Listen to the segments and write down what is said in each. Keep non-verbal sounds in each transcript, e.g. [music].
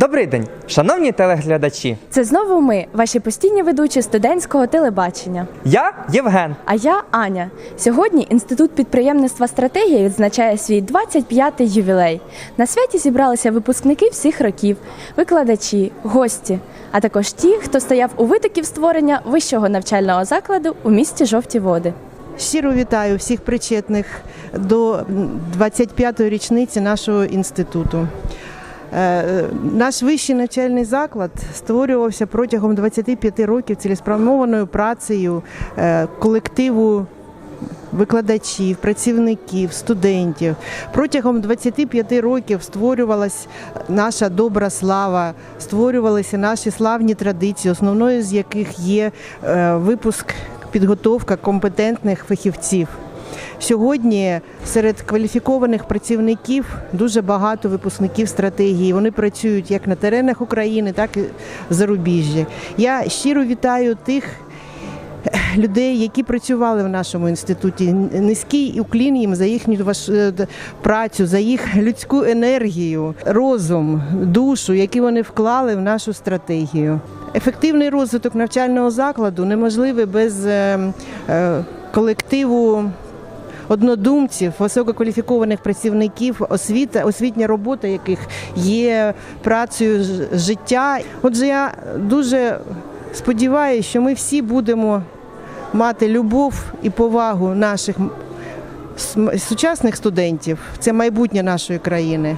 Добрий день, шановні телеглядачі. Це знову ми, ваші постійні ведучі студентського телебачення. Я Євген. А я Аня. Сьогодні інститут підприємництва стратегія відзначає свій 25-й ювілей. На святі зібралися випускники всіх років, викладачі, гості, а також ті, хто стояв у витоків створення вищого навчального закладу у місті Жовті Води. Щиро вітаю всіх причетних до 25-ї річниці нашого інституту. Е, Наш вищий навчальний заклад створювався протягом 25 років цілеспрямованою працею е, колективу викладачів, працівників, студентів. Протягом 25 років створювалась наша добра слава, створювалися наші славні традиції, основною з яких є е, випуск, підготовка компетентних фахівців. Сьогодні серед кваліфікованих працівників дуже багато випускників стратегії. Вони працюють як на теренах України, так і зарубіжжі. Я щиро вітаю тих людей, які працювали в нашому інституті. Низький уклін їм за їхню е, працю, за їх людську енергію, розум, душу, які вони вклали в нашу стратегію. Ефективний розвиток навчального закладу неможливий без е, е, колективу. Однодумців, висококваліфікованих працівників, освіта, освітня робота яких є працею життя. Отже, я дуже сподіваюся, що ми всі будемо мати любов і повагу наших сучасних студентів. Це майбутнє нашої країни.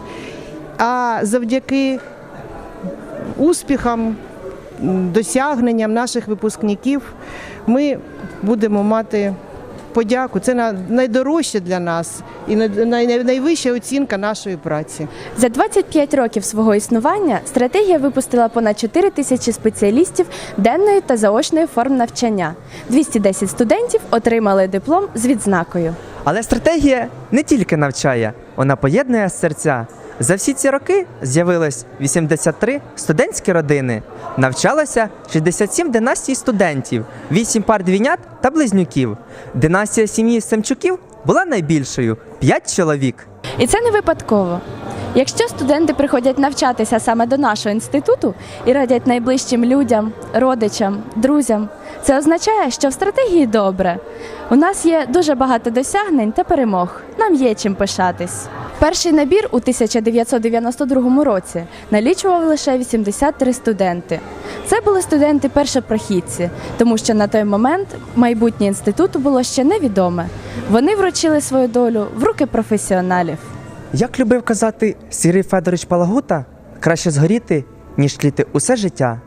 А завдяки успіхам, досягненням наших випускників ми будемо мати подяку. Це на- найдорожче для нас і най- най- найвища оцінка нашої праці. За 25 років свого існування стратегія випустила понад 4 тисячі спеціалістів денної та заочної форм навчання. 210 студентів отримали диплом з відзнакою. Але стратегія не тільки навчає, вона поєднує серця. За всі ці роки з'явилось 83 студентські родини. Навчалося 67 династій студентів, 8 пар двійнят та близнюків. Династія сім'ї Семчуків була найбільшою 5 чоловік. І це не випадково. Якщо студенти приходять навчатися саме до нашого інституту і радять найближчим людям, родичам, друзям, це означає, що в стратегії добре. У нас є дуже багато досягнень та перемог. Нам є чим пишатись. Перший набір у 1992 році налічував лише 83 студенти. Це були студенти першопрохідці, тому що на той момент майбутнє інституту було ще невідоме. Вони вручили свою долю в руки професіоналів. Як любив казати Сірий Федорович Палагута, краще згоріти, ніж тліти усе життя.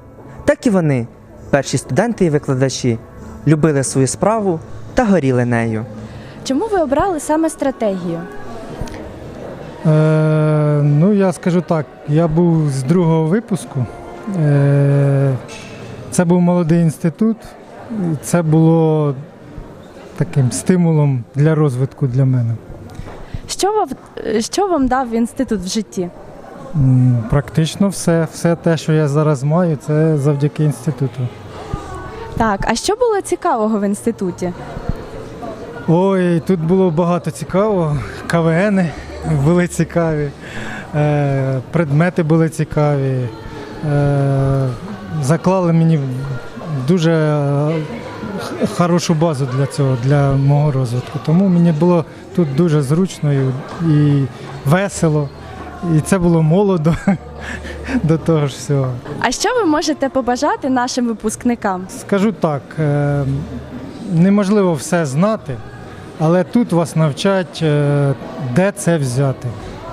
Так і вони, перші студенти і викладачі, любили свою справу та горіли нею. Чому ви обрали саме стратегію? Е, ну, я скажу так, я був з другого випуску. Е, це був молодий інститут. Це було таким стимулом для розвитку для мене. Що вам, що вам дав інститут в житті? М, Практично все, все те, що я зараз маю, це завдяки інституту. Так, а що було цікавого в інституті? Ой, тут було багато цікавого. КВНи були цікаві, е, предмети були цікаві. Е, заклали мені дуже е, хорошу базу для цього, для мого розвитку. Тому мені було тут дуже зручно і, весело. І це було молодо [laughs] до того ж всього. А що ви можете побажати нашим випускникам? Скажу так, неможливо все знати, але тут вас навчать, де це взяти.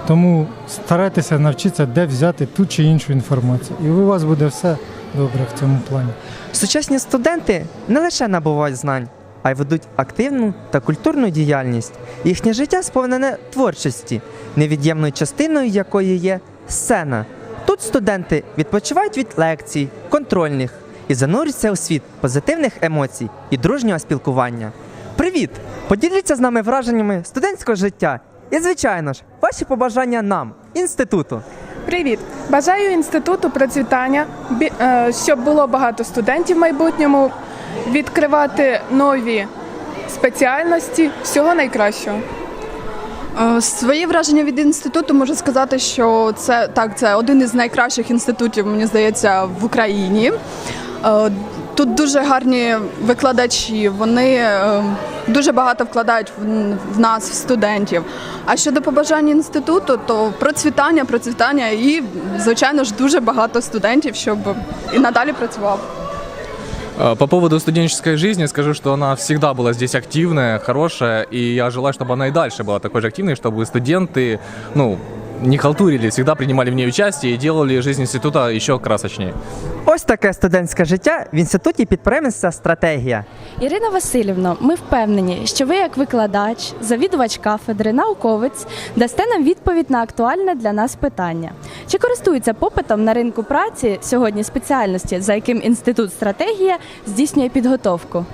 Тому старайтеся навчитися, де взяти ту чи іншу інформацію. І у вас буде все добре в цьому плані. Сучасні студенти не лише набувають знань, а й ведуть активну та культурну діяльність. Їхнє життя сповнене творчості, невід'ємною частиною якої є сцена. Тут студенти відпочивають від лекцій, контрольних і занурюються у світ позитивних емоцій і дружнього спілкування. Привіт! Поділіться з нами враженнями студентського життя і, звичайно ж, ваші побажання нам, інституту. Привіт! Бажаю інституту процвітання, е, щоб було багато студентів в майбутньому, відкривати нові спеціальності. Всього найкращого. Е, Свої враження від інституту можу сказати, що це так, це один із найкращих інститутів, мені здається, в Україні. Е, Тут дуже гарні викладачі, вони е, дуже багато вкладають в- в нас, в студентів. А щодо побажань інституту, то процвітання, процвітання і, звичайно ж, дуже багато студентів, щоб і надалі працював. Э, По поводу студенческой жизни скажу, что она всегда была здесь активная, хорошая, и я желаю, чтобы она и дальше была такой же активной, чтобы студенты, ну, не халтурили, всегда принимали в ней участие и делали жизнь института еще красочнее. Ось таке студентське життя в інституті підприємництва стратегія. Ірина Васильівно, ми впевнені, що ви, як викладач, завідувач кафедри, науковець, дасте нам відповідь на актуальне для нас питання. Чи користуються попитом на ринку праці сьогодні спеціальності, за яким інститут стратегія здійснює підготовку?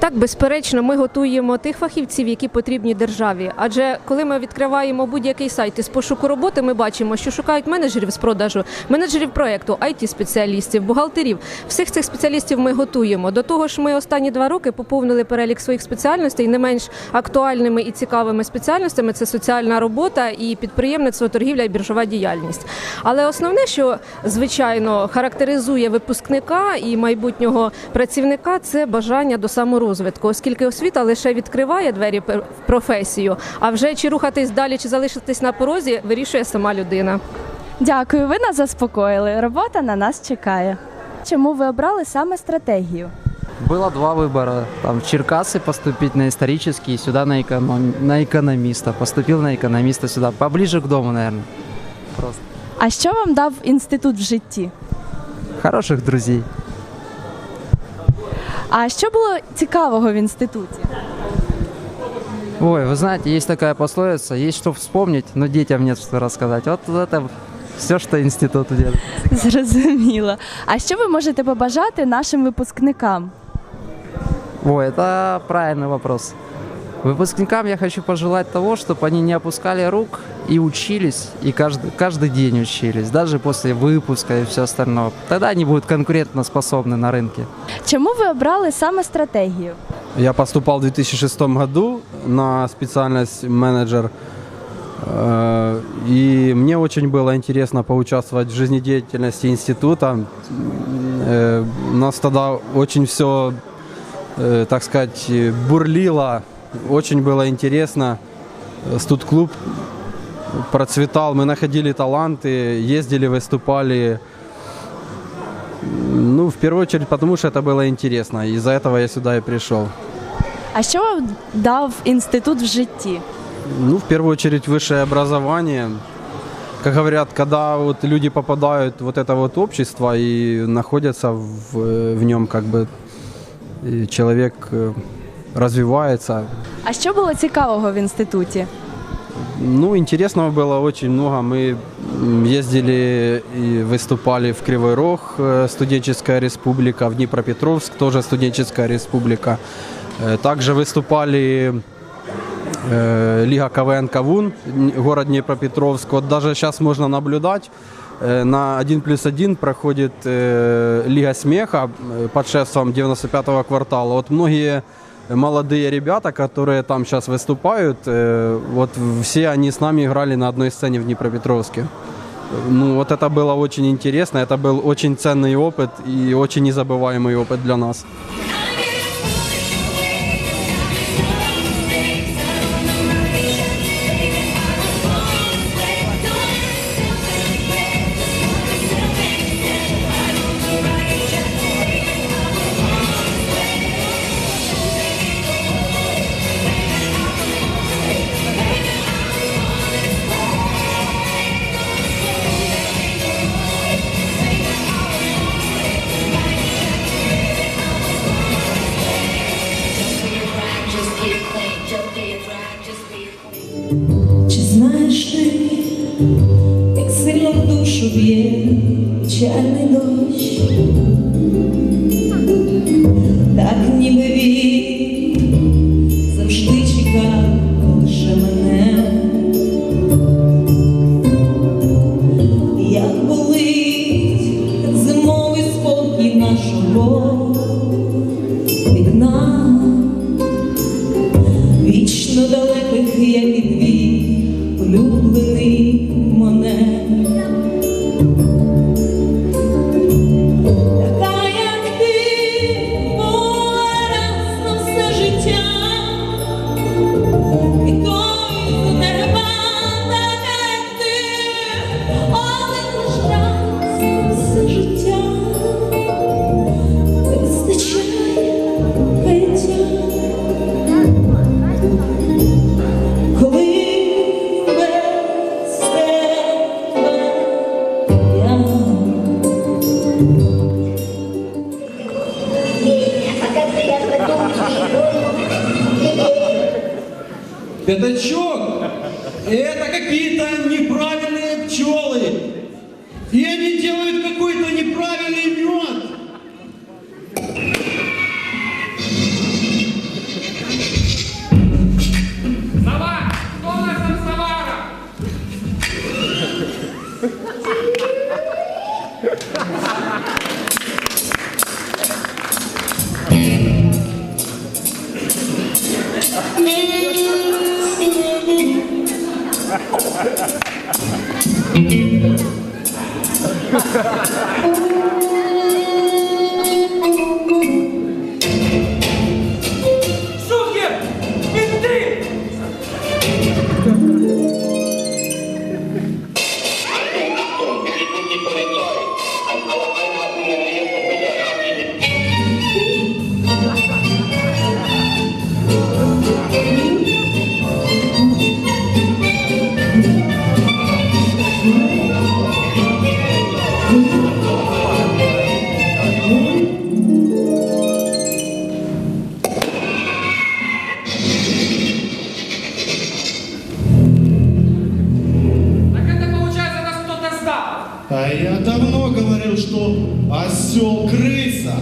Так, безперечно, ми готуємо тих фахівців, які потрібні державі. Адже коли ми відкриваємо будь-який сайт із пошуку роботи, ми бачимо, що шукають менеджерів з продажу, менеджерів проекту, it спеціалістів, бухгалтерів. Всіх цих спеціалістів ми готуємо. До того ж, ми останні два роки поповнили перелік своїх спеціальностей не менш актуальними і цікавими спеціальностями. Це соціальна робота і підприємництво, торгівля і біржова діяльність. Але основне, що звичайно характеризує випускника і майбутнього працівника, це бажання до саморозвитку, оскільки освіта лише відкриває двері пер- в професію, а вже чи рухатись далі, чи залишитись на порозі, вирішує сама людина. Дякую, ви нас заспокоїли. Робота на нас чекає. Чому ви обрали саме стратегію? Было два выбора. Там в Черкассы поступить на исторический, и сюда на, эконом... на экономиста. Поступил на экономиста сюда. Поближе к дому, наверное. Просто. А що вам дав інститут в житті? Хороших друзей. А що було цікавого в інституті? Ой, вы знаете, есть такая пословица, есть что вспомнить, но детям нет что рассказать. Вот это все, что институт делает. Зрозуміло. А що ви можете побажати нашим випускникам? Ой, это правильный вопрос. Выпускникам я хочу пожелать того, чтобы они не опускали рук и учились, и каждый, каждый день учились, даже после выпуска и все остальное. Тогда они будут конкурентоспособны на рынке. Чому ви обрали саме стратегію? Я поступал в 2006 году на специальность менеджер. Э, И мне очень было интересно поучаствовать в жизнедеятельности института. Э, У нас тогда очень все, так сказать, э, бурлило. Очень было интересно. Э, Студ-клуб процветал. Мы находили таланты, ездили, выступали. Ну, в первую очередь, потому что это было интересно. Из-за этого я сюда и пришел. А що вам дав інститут в житті? Ну, в первую очередь, высшее образование. Как говорят, когда вот люди попадают в вот это вот общество и находятся в, в нем, как бы и человек э, развивается. А що було цікавого в інституті? Ну, интересного было очень много. Мы м, ездили и выступали в Кривой Рог, э, студенческая республика, в Днепропетровск, тоже студенческая республика. Э, Также выступали э, Лига КВН «Кавун», н- город Днепропетровск. Вот даже сейчас можно наблюдать, э, на 1 плюс 1 проходит э, Лига смеха э, под шефством 95-го квартала. Вот многие молодые ребята, которые там сейчас выступают, э, вот все они с нами играли на одной сцене в Днепропетровске. Ну, вот это было очень интересно, это был очень ценный опыт и очень незабываемый опыт для нас. Чайний дощ, так ніби він Пятачок, это что осел крыса.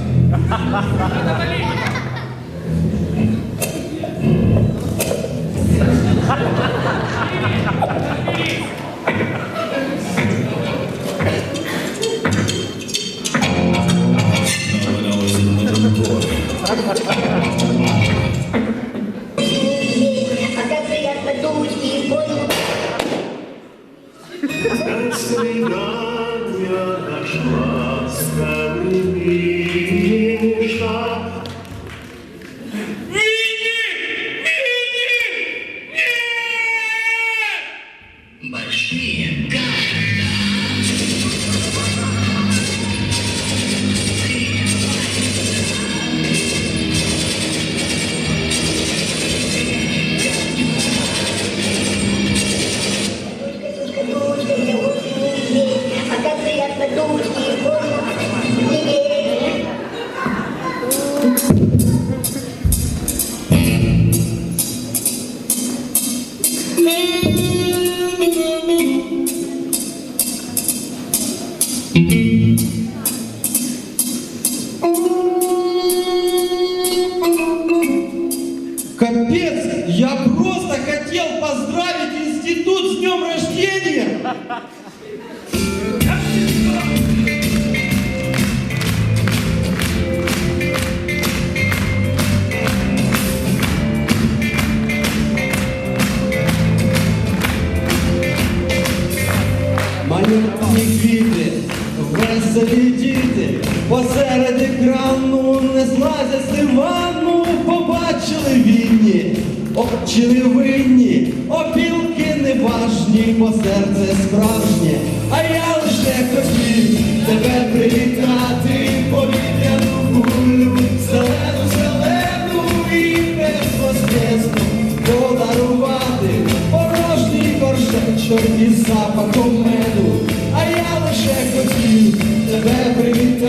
Посеред екрану не злазять з дивану, побачили вінні, очі невинні, опілки неважні, бо серце справжнє, а я лише хотів тебе привітати, повітряну кулю, зелену, зелену і безвоскресну подарувати. Порожній горшечок із запахом меду, а я лише хотів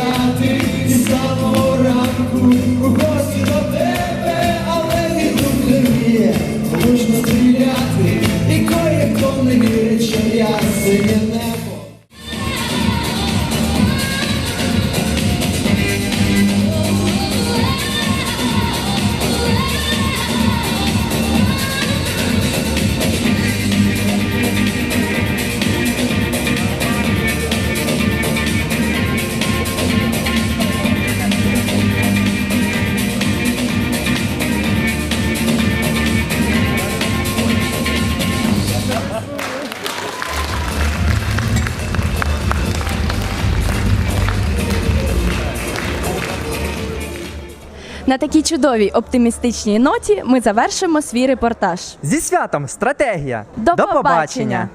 привітати На такій чудовій оптимістичній ноті ми завершимо свій репортаж. Зі святом стратегія. До побачення!